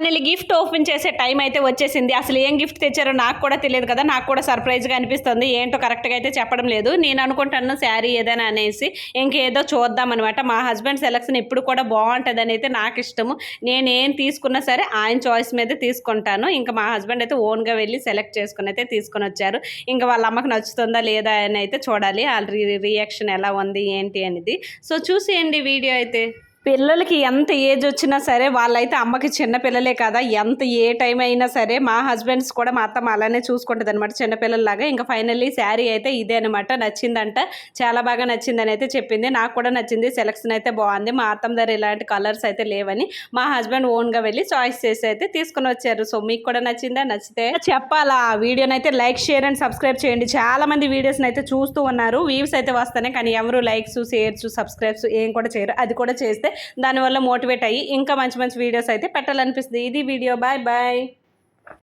Finally gift open చేసే time అయితే వచ్చేసింది. అసలు ఏం గిఫ్ట్ తెచ్చారో నాకు కూడా తెలియదు కదా. నాకు కూడా సర్ప్రైజ్గా అనిపిస్తుంది. ఏంటో కరెక్ట్గా అయితే చెప్పడం లేదు. నేను అనుకుంటాను శారీ ఏదైనా అనేసి ఇంకేదో చూద్దాం అనమాట మా హస్బెండ్ సెలక్షన్ ఎప్పుడు కూడా బాగుంటుంది అని అయితే నాకు ఇష్టము. నేను ఏం తీసుకున్నా సరే ఆయన చాయిస్ మీద తీసుకుంటాను. ఇంకా మా హస్బెండ్ అయితే ఓన్గా వెళ్ళి సెలెక్ట్ చేసుకుని అయితే తీసుకొని వచ్చారు. ఇంకా వాళ్ళ అమ్మకి నచ్చుతుందా లేదా అని అయితే చూడాలి. వాళ్ళ రియాక్షన్ ఎలా ఉంది ఏంటి అనేది. సో చూసేయండి వీడియో అయితే. పిల్లలకి ఎంత ఏజ్ వచ్చినా సరే వాళ్ళైతే అమ్మకి చిన్న పిల్లలే కదా? ఎంత ఏ టైం అయినా సరే మా హస్బెండ్స్ కూడా మా అత్తమ్మ అలానే చూసుకుంటుంది అనమాట చిన్నపిల్లల్లాగా. ఇంకా ఫైనల్లీ శారీ అయితే ఇదే అనమాట నచ్చిందంట. చాలా బాగా నచ్చిందని అయితే చెప్పింది. నాకు కూడా నచ్చింది. సెలక్షన్ అయితే బాగుంది. మా అత్తమ్మ దగ్గర ఇలాంటి కలర్స్ అయితే లేవని మా హస్బెండ్ ఓన్గా వెళ్ళి చాయిస్ చేసి అయితే తీసుకుని వచ్చారు. సో మీకు కూడా నచ్చిందా? నచ్చితే చెప్పాలా? ఆ వీడియోని అయితే లైక్ షేర్ అండ్ సబ్స్క్రైబ్ చేయండి. చాలా మంది వీడియోస్ని అయితే చూస్తూ ఉన్నారు. వ్యూస్ అయితే వస్తాయి కానీ ఎవరు లైక్స్ షేర్స్ సబ్స్క్రైబ్స్ ఏం కూడా చేయరు. అది కూడా చేస్తే దానివల్ల మోటివేట్ అయ్యి ఇంకా మంచి మంచి వీడియోస్ అయితే పెట్టాలనిపిస్తుంది. ఇది వీడియో. Bye bye.